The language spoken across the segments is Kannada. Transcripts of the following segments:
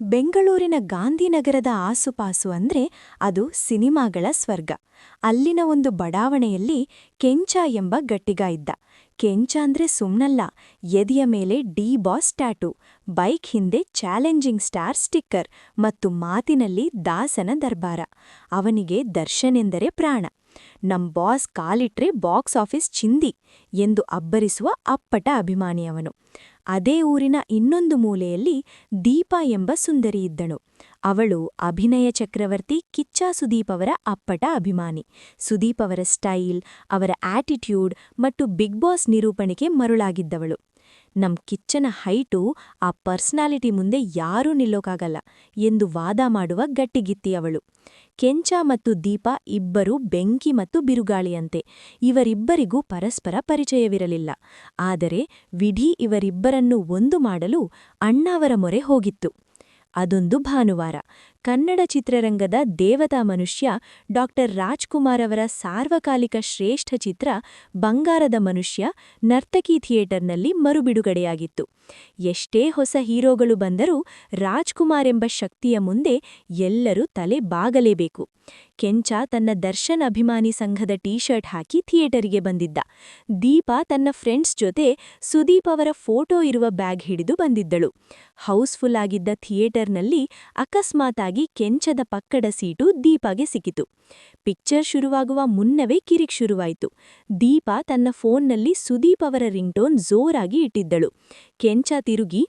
ಬೆಂಗಳೂರಿನ ಗಾಂಧಿನಗರದ ಆಸುಪಾಸು ಅಂದ್ರೆ ಅದು ಸಿನಿಮಾಗಳ ಸ್ವರ್ಗ. ಅಲ್ಲಿನ ಒಂದು ಬಡಾವಣೆಯಲ್ಲಿ ಕೆಂಚ ಎಂಬ ಗಟ್ಟಿಗ ಇದ್ದ. ಕೆಂಚ ಅಂದ್ರೆ ಸುಮ್ನಲ್ಲ, ಎದೆಯ ಮೇಲೆ ಡಿ ಬಾಸ್ ಟ್ಯಾಟು, ಬೈಕ್ ಹಿಂದೆ ಚಾಲೆಂಜಿಂಗ್ ಸ್ಟಾರ್ ಸ್ಟಿಕ್ಕರ್ ಮತ್ತು ಮಾತಿನಲ್ಲಿ ದಾಸನ ದರ್ಬಾರ. ಅವನಿಗೆ ದರ್ಶನೆಂದರೆ ಪ್ರಾಣ. ನಮ್ ಬಾಸ್ ಕಾಲಿಟ್ರೆ ಬಾಕ್ಸ್ ಆಫೀಸ್ ಚಿಂದಿ ಎಂದು ಅಬ್ಬರಿಸುವ ಅಪ್ಪಟ ಅಭಿಮಾನಿಯವನು. ಅದೇ ಊರಿನ ಇನ್ನೊಂದು ಮೂಲೆಯಲ್ಲಿ ದೀಪ ಎಂಬ ಸುಂದರಿ ಇದ್ದಳು. ಅವಳು ಅಭಿನಯ ಚಕ್ರವರ್ತಿ ಕಿಚ್ಚ ಸುದೀಪ್ ಅವರ ಅಪ್ಪಟ ಅಭಿಮಾನಿ. ಸುದೀಪ್ ಅವರ ಸ್ಟೈಲ್, ಅವರ ಆಟಿಟ್ಯೂಡ್ ಮತ್ತು ಬಿಗ್ ಬಾಸ್ ನಿರೂಪಣೆಗೆ ಮರುಳಾಗಿದ್ದವಳು. ನಮ್ ಕಿಚ್ಚನ ಹೈಟು ಆ ಪರ್ಸನಾಲಿಟಿ ಮುಂದೆ ಯಾರೂ ನಿಲ್ಲೋಕಾಗಲ್ಲ ಎಂದು ವಾದ ಮಾಡುವ ಗಟ್ಟಿಗಿತ್ತಿ ಅವಳು ಕೆಂಚ ಮತ್ತು ದೀಪ ಇಬ್ಬರೂ ಬೆಂಕಿ ಮತ್ತು ಬಿರುಗಾಳಿಯಂತೆ. ಇವರಿಬ್ಬರಿಗೂ ಪರಸ್ಪರ ಪರಿಚಯವಿರಲಿಲ್ಲ. ಆದರೆ ವಿಧಿ ಇವರಿಬ್ಬರನ್ನು ಒಂದು ಮಾಡಲು ಅಣ್ಣಾವರ ಮೊರೆ ಹೋಗಿತ್ತು. ಅದೊಂದು ಭಾನುವಾರ. ಕನ್ನಡ ಚಿತ್ರರಂಗದ ದೇವತಾ ಮನುಷ್ಯ ಡಾಕ್ಟರ್ ರಾಜ್ಕುಮಾರ್ ಅವರ ಸಾರ್ವಕಾಲಿಕ ಶ್ರೇಷ್ಠ ಚಿತ್ರ ಬಂಗಾರದ ಮನುಷ್ಯ ನರ್ತಕಿ ಥಿಯೇಟರ್ನಲ್ಲಿ ಮರುಬಿಡುಗಡೆಯಾಗಿತ್ತು. ಎಷ್ಟೇ ಹೊಸ ಹೀರೋಗಳು ಬಂದರೂ ರಾಜ್ಕುಮಾರ್ ಎಂಬ ಶಕ್ತಿಯ ಮುಂದೆ ಎಲ್ಲರೂ ತಲೆ ಬಾಗಲೇಬೇಕು. ಕೆಂಚ ತನ್ನ ದರ್ಶನ್ ಅಭಿಮಾನಿ ಸಂಘದ ಟೀ ಶರ್ಟ್ ಹಾಕಿ ಥಿಯೇಟರಿಗೆ ಬಂದಿದ್ದ. ದೀಪ ತನ್ನ ಫ್ರೆಂಡ್ಸ್ ಜೊತೆ ಸುದೀಪ್ ಅವರ ಫೋಟೋ ಇರುವ ಬ್ಯಾಗ್ ಹಿಡಿದು ಬಂದಿದ್ದಳು. ಹೌಸ್ಫುಲ್ ಆಗಿದ್ದ ಥಿಯೇಟರ್ನಲ್ಲಿ ಅಕಸ್ಮಾತಾಗಿ ಕೆಂಚದ ಪಕ್ಕದ ಸೀಟು ದೀಪಾಗೆ ಸಿಕ್ಕಿತು. ಪಿಕ್ಚರ್ ಶುರುವಾಗುವ ಮುನ್ನವೇ ಕಿರಿಕ್ ಶುರುವಾಯಿತು. ದೀಪ ತನ್ನ ಫೋನ್ನಲ್ಲಿ ಸುದೀಪ್ ಅವರ ರಿಂಗ್ಟೋನ್ ಜೋರಾಗಿ ಇಟ್ಟಿದ್ದಳು. ಕೆಂಚ ತಿರುಗಿ,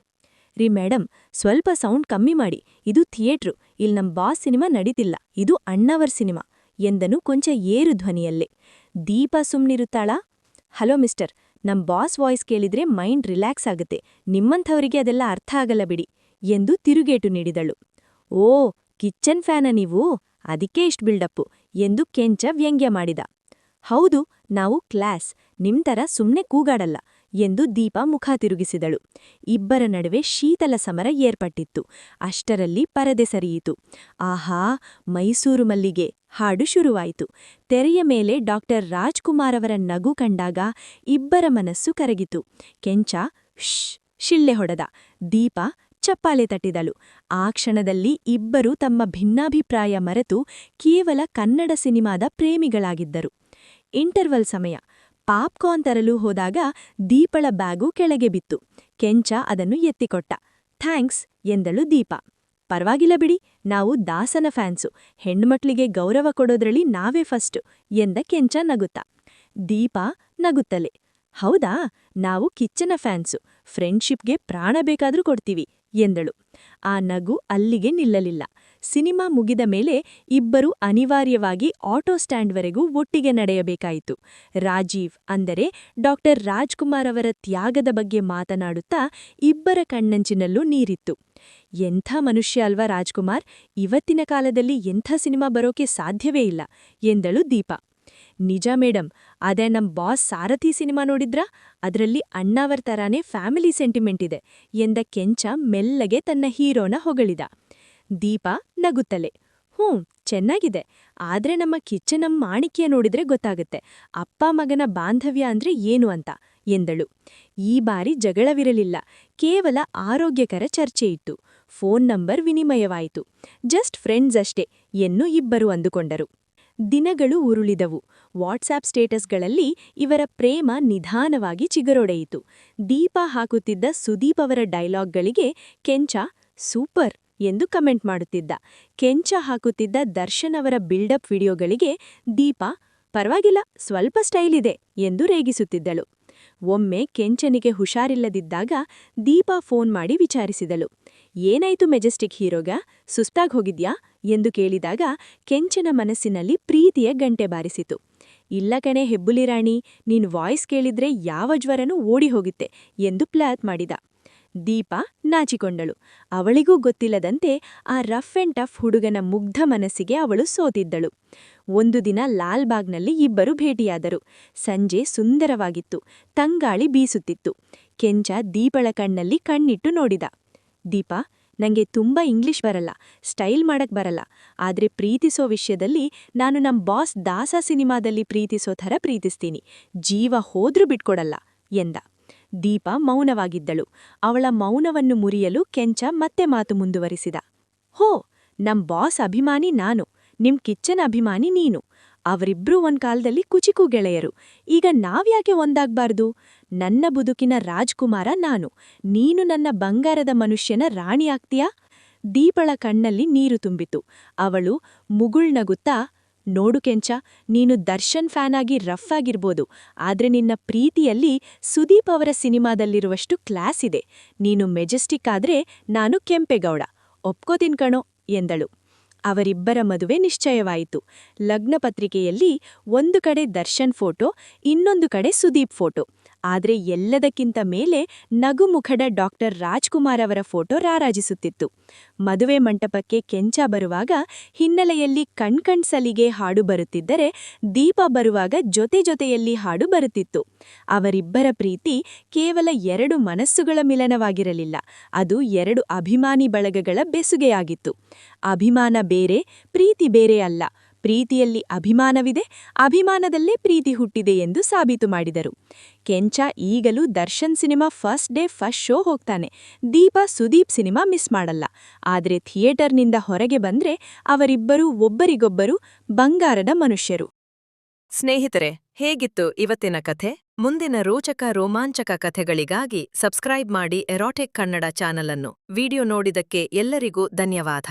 ರೀ ಮೇಡಮ್ ಸ್ವಲ್ಪ ಸೌಂಡ್ ಕಮ್ಮಿ ಮಾಡಿ. ಇದು ಥಿಯೇಟ್ರು. ಇಲ್ಲಿ ನಮ್ ಬಾಸ್ ಸಿನಿಮಾ ನಡೀತಿಲ್ಲ. ಇದು ಅಣ್ಣವರ್ ಸಿನಿಮಾ, ಎಂದನು ಕೊಂಚ ಏರು ಧ್ವನಿಯಲ್ಲೇ. ದೀಪ ಸುಮ್ನಿರುತ್ತಾಳಾ? ಹಲೋ ಮಿಸ್ಟರ್, ನಮ್ ಬಾಸ್ ವಾಯ್ಸ್ ಕೇಳಿದ್ರೆ ಮೈಂಡ್ ರಿಲ್ಯಾಕ್ಸ್ ಆಗುತ್ತೆ. ನಿಮ್ಮಂಥವರಿಗೆ ಅದೆಲ್ಲ ಅರ್ಥ ಆಗಲ್ಲ ಬಿಡಿ, ಎಂದು ತಿರುಗೇಟು ನೀಡಿದಳು. ಓ, ಕಿಚ್ಚನ್ ಫ್ಯಾನ ನೀವು? ಅದಕ್ಕೆ ಇಷ್ಟು ಬಿಲ್ಡಪ್ಪು, ಎಂದು ಕೆಂಚ ವ್ಯಂಗ್ಯ ಮಾಡಿದ. ಹೌದು, ನಾವು ಕ್ಲಾಸ್. ನಿಮ್ತರ ಸುಮ್ಮನೆ ಕೂಗಾಡಲ್ಲ. ಎಂದು ದೀಪ ಮುಖ ತಿರುಗಿಸಿದಳು. ಇಬ್ಬರ ನಡುವೆ ಶೀತಲ ಸಮರ ಏರ್ಪಟ್ಟಿತ್ತು. ಅಷ್ಟರಲ್ಲಿ ಪರದೆ ಸರಿಯಿತು. ಆಹಾ, ಮೈಸೂರು ಮಲ್ಲಿಗೆ. ಹಾಡು ಶುರುವಾಯಿತು. ತೆರೆಯ ಮೇಲೆ ಡಾಕ್ಟರ್ ರಾಜ್ಕುಮಾರ್ ಅವರ ನಗು ಕಂಡಾಗ ಇಬ್ಬರ ಮನಸ್ಸು ಕರಗಿತು. ಕೆಂಚ ಶ್ ಶಿಳ್ಳೆ ಹೊಡೆದ. ದೀಪ ಚಪ್ಪಾಲೆ ತಟ್ಟಿದಳು. ಆ ಕ್ಷಣದಲ್ಲಿ ಇಬ್ಬರು ತಮ್ಮ ಭಿನ್ನಾಭಿಪ್ರಾಯ ಮರೆತು ಕೇವಲ ಕನ್ನಡ ಸಿನಿಮಾದ ಪ್ರೇಮಿಗಳಾಗಿದ್ದರು. ಇಂಟರ್ವಲ್ ಸಮಯ. ಪಾಪ್ಕಾರ್ನ್ ತರಲು ಹೋದಾಗ ದೀಪಳ ಬ್ಯಾಗು ಕೆಳಗೆ ಬಿತ್ತು. ಕೆಂಚ ಅದನ್ನು ಎತ್ತಿಕೊಟ್ಟ. ಥ್ಯಾಂಕ್ಸ್, ಎಂದಳು ದೀಪ. ಪರವಾಗಿಲ್ಲ ಬಿಡಿ, ನಾವು ದಾಸನ ಫ್ಯಾನ್ಸು. ಹೆಣ್ಮಕ್ಳಿಗೆ ಗೌರವ ಕೊಡೋದ್ರಲ್ಲಿ ನಾವೇ ಫಸ್ಟು, ಎಂದ ಕೆಂಚ ನಗುತ್ತ. ದೀಪ ನಗುತ್ತಲೆ. ಹೌದಾ, ನಾವು ಕಿಚ್ಚನ ಫ್ಯಾನ್ಸು. ಫ್ರೆಂಡ್ಶಿಪ್ಗೆ ಪ್ರಾಣ ಬೇಕಾದ್ರೂ ಕೊಡ್ತೀವಿ. ಎಂದಳು. ಆ ನಗು ಅಲ್ಲಿಗೆ ನಿಲ್ಲಲಿಲ್ಲ. ಸಿನಿಮಾ ಮುಗಿದ ಮೇಲೆ ಇಬ್ಬರು ಅನಿವಾರ್ಯವಾಗಿ ಆಟೋ ಸ್ಟ್ಯಾಂಡ್ವರೆಗೂ ಒಟ್ಟಿಗೆ ನಡೆಯಬೇಕಾಯಿತು. ರಾಜೀವ್ ಅಂದರೆ ಡಾಕ್ಟರ್ ರಾಜ್ಕುಮಾರ್ ಅವರ ತ್ಯಾಗದ ಬಗ್ಗೆ ಮಾತನಾಡುತ್ತಾ ಇಬ್ಬರ ಕಣ್ಣಂಚಿನಲ್ಲೂ ನೀರಿತ್ತು. ಎಂಥ ಮನುಷ್ಯ ಅಲ್ವಾ ರಾಜ್ಕುಮಾರ್? ಇವತ್ತಿನ ಕಾಲದಲ್ಲಿ ಎಂಥ ಸಿನಿಮಾ ಬರೋಕೆ ಸಾಧ್ಯವೇ ಇಲ್ಲ, ಎಂದಳು ದೀಪಾ. ನಿಜ ಮೇಡಮ್ ಅದೇ ನಮ್ ಬಾಸ್ ಸಾರಥಿ ಸಿನಿಮಾ ನೋಡಿದ್ರಾ? ಅದರಲ್ಲಿ ಅಣ್ಣಾವರ್ ತರಾನೇ ಫ್ಯಾಮಿಲಿ ಸೆಂಟಿಮೆಂಟ್ ಇದೆ, ಎಂದ ಕೆಂಚ ಮೆಲ್ಲಗೆ ತನ್ನ ಹೀರೋನ ಹೊಗಳಿದ. ದೀಪ ನಗುತ್ತಲೆ, ಹ್ಞೂ, ಚೆನ್ನಾಗಿದೆ, ಆದ್ರೆ ನಮ್ಮ ಕಿಚ್ಚನಮ್ಮ ಮಾಣಿಕ್ಯ ನೋಡಿದ್ರೆ ಗೊತ್ತಾಗುತ್ತೆ, ಅಪ್ಪ ಮಗನ ಬಾಂಧವ್ಯ ಅಂದ್ರೆ ಏನು ಅಂತ, ಎಂದಳು. ಈ ಬಾರಿ ಜಗಳವಿರಲಿಲ್ಲ, ಕೇವಲ ಆರೋಗ್ಯಕರ ಚರ್ಚೆಯಿತ್ತು ಫೋನ್ ನಂಬರ್ ವಿನಿಮಯವಾಯಿತು, ಜಸ್ಟ್ ಫ್ರೆಂಡ್ಸ್ ಅಷ್ಟೇ, ಎನ್ನು ಇಬ್ಬರು ಅಂದುಕೊಂಡರು. ದಿನಗಳು ಉರುಳಿದವು. ವಾಟ್ಸ್ಆಪ್ ಸ್ಟೇಟಸ್ಗಳಲ್ಲಿ ಇವರ ಪ್ರೇಮ ನಿಧಾನವಾಗಿ ಚಿಗರೊಡೆಯಿತು. ದೀಪ ಹಾಕುತ್ತಿದ್ದ ಸುದೀಪ್ ಅವರ ಡೈಲಾಗ್ಗಳಿಗೆ ಕೆಂಚ ಸೂಪರ್ ಎಂದು ಕಮೆಂಟ್ ಮಾಡುತ್ತಿದ್ದ. ಕೆಂಚ ಹಾಕುತ್ತಿದ್ದ ದರ್ಶನ್ ಅವರ ಬಿಲ್ಡಪ್ ವಿಡಿಯೋಗಳಿಗೆ ದೀಪ ಪರವಾಗಿಲ್ಲ, ಸ್ವಲ್ಪ ಸ್ಟೈಲ್ ಇದೆ ಎಂದು ರೇಗಿಸುತ್ತಿದ್ದಳು. ಒಮ್ಮೆ ಕೆಂಚನಿಗೆ ಹುಷಾರಿಲ್ಲದಿದ್ದಾಗ ದೀಪ ಫೋನ್ ಮಾಡಿ ವಿಚಾರಿಸಿದಳು. ಏನಾಯ್ತು ಮೆಜೆಸ್ಟಿಕ್ ಹೀರೋಗ? ಸುಸ್ತಾಗ್ ಹೋಗಿದ್ಯಾ? ಎಂದು ಕೇಳಿದಾಗ ಕೆಂಚನ ಮನಸ್ಸಿನಲ್ಲಿ ಪ್ರೀತಿಯ ಗಂಟೆ ಬಾರಿಸಿತು. ಇಲ್ಲ ಕಣೆ ಹೆಬ್ಬುಲಿರಾಣಿ ನೀನ್ ವಾಯ್ಸ್ ಕೇಳಿದ್ರೆ ಯಾವ ಜ್ವರನೂ ಓಡಿ ಹೋಗುತ್ತೆ ಎಂದು ಪ್ಲಾತ್ ಮಾಡಿದ. ದೀಪ ನಾಚಿಕೊಂಡಳು. ಅವಳಿಗೂ ಗೊತ್ತಿಲ್ಲದಂತೆ ಆ ರಫ್ ಅಂಡ್ ಟಫ್ ಹುಡುಗನ ಮುಗ್ಧ ಮನಸ್ಸಿಗೆ ಅವಳು ಸೋತಿದ್ದಳು. ಒಂದು ದಿನ ಲಾಲ್ಬಾಗ್ನಲ್ಲಿ ಇಬ್ಬರು ಭೇಟಿಯಾದರು. ಸಂಜೆ ಸುಂದರವಾಗಿತ್ತು. ತಂಗಾಳಿ ಬೀಸುತ್ತಿತ್ತು. ಕೆಂಚ ದೀಪಳ ಕಣ್ಣಲ್ಲಿ ಕಣ್ಣಿಟ್ಟು ನೋಡಿದ. ದೀಪ, ನಂಗೆ ತುಂಬಾ ಇಂಗ್ಲಿಷ್ ಬರಲ್ಲ ಸ್ಟೈಲ್ ಮಾಡಕ್ ಬರಲ್ಲ, ಆದ್ರೆ ಪ್ರೀತಿಸೋ ವಿಷಯದಲ್ಲಿ ನಾನು ನಮ್ ಬಾಸ್ ದಾಸ ಸಿನಿಮಾದಲ್ಲಿ ಪ್ರೀತಿಸೋ ಥರ ಪ್ರೀತಿಸ್ತೀನಿ, ಜೀವ ಹೋದ್ರೂ ಬಿಟ್ಕೊಡಲ್ಲ, ಎಂದ. ದೀಪ ಮೌನವಾಗಿದ್ದಳು, ಅವಳ ಮೌನವನ್ನು ಮುರಿಯಲು ಕೆಂಚ ಮತ್ತೆ ಮಾತು ಮುಂದುವರಿಸಿದ. ಹೋ, ನಮ್ ಬಾಸ್ ಅಭಿಮಾನಿ ನಾನು, ನಿಮ್ ಕಿಚ್ಚನ್ ಅಭಿಮಾನಿ ನೀನು ಅವರಿಬ್ರೂ ಒಂದ್ ಕಾಲದಲ್ಲಿ ಕುಚಿಕು ಗೆಳೆಯರು. ಈಗ ನಾವ್ಯಾಕೆ ಒಂದಾಗ್ಬಾರ್ದು? ನನ್ನ ಬದುಕಿನ ರಾಜ್ಕುಮಾರ ನಾನು. ನೀನು ನನ್ನ ಬಂಗಾರದ ಮನುಷ್ಯನ ರಾಣಿ ಆಗ್ತೀಯಾ? ದೀಪಳ ಕಣ್ಣಲ್ಲಿ ನೀರು ತುಂಬಿತು. ಅವಳು ಮುಗುಳ್ನಗುತ್ತಾ ನೋಡು ಕೆಂಚ, ನೀನು ದರ್ಶನ್ ಫ್ಯಾನ್ ಆಗಿ ರಫ್ ಆಗಿರ್ಬೋದು. ಆದ್ರೆ ನಿನ್ನ ಪ್ರೀತಿಯಲ್ಲಿ ಸುದೀಪ್ ಅವರ ಸಿನಿಮಾದಲ್ಲಿರುವಷ್ಟು ಕ್ಲಾಸ್ ಇದೆ. ನೀನು ಮೆಜೆಸ್ಟಿಕ್ ಆದ್ರೆ ನಾನು ಕೆಂಪೇಗೌಡ. ಒಪ್ಕೋತೀನ್ ಕಣೋ, ಎಂದಳು. ಅವರಿಬ್ಬರ ಮದುವೆ ನಿಶ್ಚಯವಾಯಿತು. ಲಗ್ನಪತ್ರಿಕೆಯಲ್ಲಿ ಒಂದು ಕಡೆ ದರ್ಶನ್ ಫೋಟೋ ಇನ್ನೊಂದು ಕಡೆ ಸುದೀಪ್ ಫೋಟೋ. ಆದ್ರೆ ಎಲ್ಲದಕ್ಕಿಂತ ಮೇಲೆ ನಗುಮುಖದ ಡಾಕ್ಟರ್ ರಾಜ್ಕುಮಾರ್ ಅವರ ಫೋಟೋ ರಾರಾಜಿಸುತ್ತಿತ್ತು. ಮದುವೆ ಮಂಟಪಕ್ಕೆ ಕೆಂಚ ಬರುವಾಗ ಹಿನ್ನೆಲೆಯಲ್ಲಿ ಕಣ್ಕಣ್ಸಲಿಗೆ ಹಾಡು ಬರುತ್ತಿದ್ದರೆ ದೀಪ ಬರುವಾಗ ಜೊತೆ ಜೊತೆಯಲ್ಲಿ ಹಾಡು ಬರುತ್ತಿತ್ತು. ಅವರಿಬ್ಬರ ಪ್ರೀತಿ ಕೇವಲ ಎರಡು ಮನಸ್ಸುಗಳ ಮಿಲನವಾಗಿರಲಿಲ್ಲ. ಅದು ಎರಡು ಅಭಿಮಾನಿ ಬಳಗಗಳ ಬೆಸುಗೆಯಾಗಿತ್ತು. ಅಭಿಮಾನ ಬೇರೆ, ಪ್ರೀತಿ ಬೇರೆ ಅಲ್ಲ. ಪ್ರೀತಿಯಲ್ಲಿ ಅಭಿಮಾನವಿದೆ, ಅಭಿಮಾನದಲ್ಲೇ ಪ್ರೀತಿ ಹುಟ್ಟಿದೆ ಎಂದು ಸಾಬೀತು ಮಾಡಿದರು. ಕೆಂಚ ಈಗಲೂ Darshan cinema first day first show ಹೋಗ್ತಾನೆ. ದೀಪ ಸುದೀಪ್ ಸಿನಿಮಾ ಮಿಸ್ ಮಾಡಲ್ಲ. ಆದರೆ ಥಿಯೇಟರ್ನಿಂದ ಹೊರಗೆ ಬಂದ್ರೆ ಅವರಿಬ್ಬರೂ ಒಬ್ಬರಿಗೊಬ್ಬರು ಬಂಗಾರದ ಮನುಷ್ಯರು. ಸ್ನೇಹಿತರೆ, ಹೇಗಿತ್ತು ಇವತ್ತಿನ ಕಥೆ? ಮುಂದಿನ ರೋಚಕ ರೋಮಾಂಚಕ ಕಥೆಗಳಿಗಾಗಿ ಸಬ್ಸ್ಕ್ರೈಬ್ ಮಾಡಿ ಎರಾಟಿಕ್ ಕನ್ನಡ ಚಾನಲ್ ಅನ್ನು ವಿಡಿಯೋ ನೋಡಿದಕ್ಕೆ ಎಲ್ಲರಿಗೂ ಧನ್ಯವಾದ.